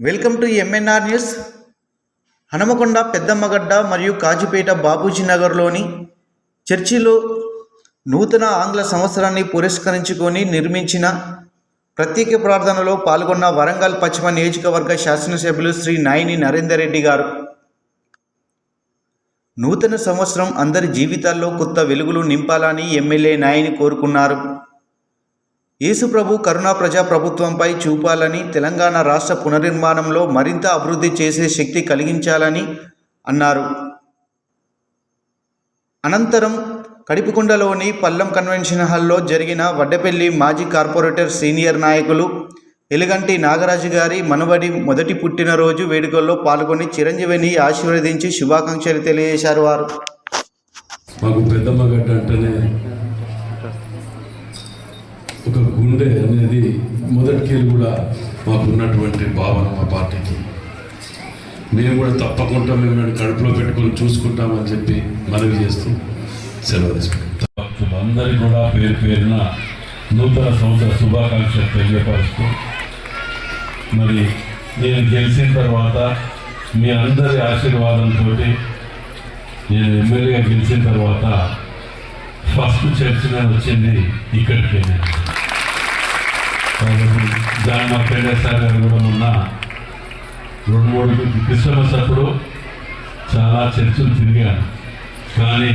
Welcome to MNR news Hanumakonda Peddammagadda మరియు కాజుపేట బాబూజీ నగర్లోని చర్చిలో నూతన ఆంగ్ల సంవత్సరాన్ని పురస్కరించుకొని నిర్మించిన ప్రత్యేక ప్రార్థనలో పాల్గొన్న వరంగల్ పశ్చిమ నియోజకవర్గ శాసనసభ్యులు శ్రీ నాయిని నరేందర్ రెడ్డి గారు. నూతన సంవత్సరం అందరి జీవితాల్లో కొత్త వెలుగులు నింపాలని ఎమ్మెల్యే నాయిని కోరుకున్నారు. యేసుప్రభు కరుణా ప్రజా ప్రభుత్వంపై చూపాలని తెలంగాణ రాష్ట్ర పునర్నిర్మాణంలో మరింత అభివృద్ధి చేసే శక్తి కలిగించాలని అన్నారు. అనంతరం కడిపికొండలోని పల్లం కన్వెన్షన్ హాల్లో జరిగిన వడ్డపల్లి మాజీ కార్పొరేటర్ సీనియర్ నాయకులు ఎలుగంటి నాగరాజు గారి మనవడి మొదటి పుట్టినరోజు వేడుకల్లో పాల్గొని చిరంజీవిని ఆశీర్వదించి శుభాకాంక్షలు తెలియజేశారు వారు. మాకు పెద్దమ్మ గడ్డ అంటేనే ఒక గుండె అనేది మొదటికేళ్ళు కూడా మాకు ఉన్నటువంటి భావన మా పార్టీకి. మేము కూడా తప్పకుండా మేము కడుపులో పెట్టుకొని చూసుకుంటామని చెప్పి మనవి చేస్తూ సెలవు తీసుకుంటాం. అందరికీ కూడా పేరు పేరున నూతన సంవత్సర శుభాకాంక్షలు తెలియపరుస్తూ మరి నేను గెలిచిన తర్వాత మీ అందరి ఆశీర్వాదంతో నేను ఎమ్మెల్యేగా గెలిచిన తర్వాత ఫస్ట్ చర్చ వచ్చింది ఇక్కడికి నేను కాబట్టి జాన్ సార్ గారు కూడా మొన్న రెండు మూడు క్రిస్మస్ అప్పుడు చాలా చర్చలు తిరిగాను కానీ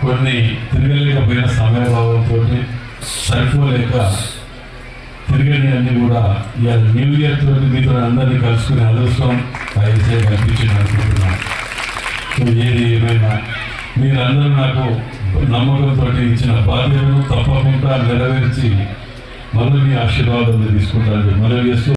కొన్ని తిరగలేకపోయిన సమయభావంతో సరిపోలేక తిరగని అన్ని కూడా ఇవాళ న్యూ ఇయర్ తోటి మీతో అందరినీ కలుసుకునే అదృష్టం అయితే కల్పించింది అనుకుంటున్నాను. ఏది ఏమైనా మీరందరూ నాకు నమ్మకంతో ఇచ్చిన బాధ్యతను తప్పకుండా నెరవేర్చి మళ్ళీ మీ ఆశీర్వాదాలు తీసుకుంటారని మనవి చేస్తూ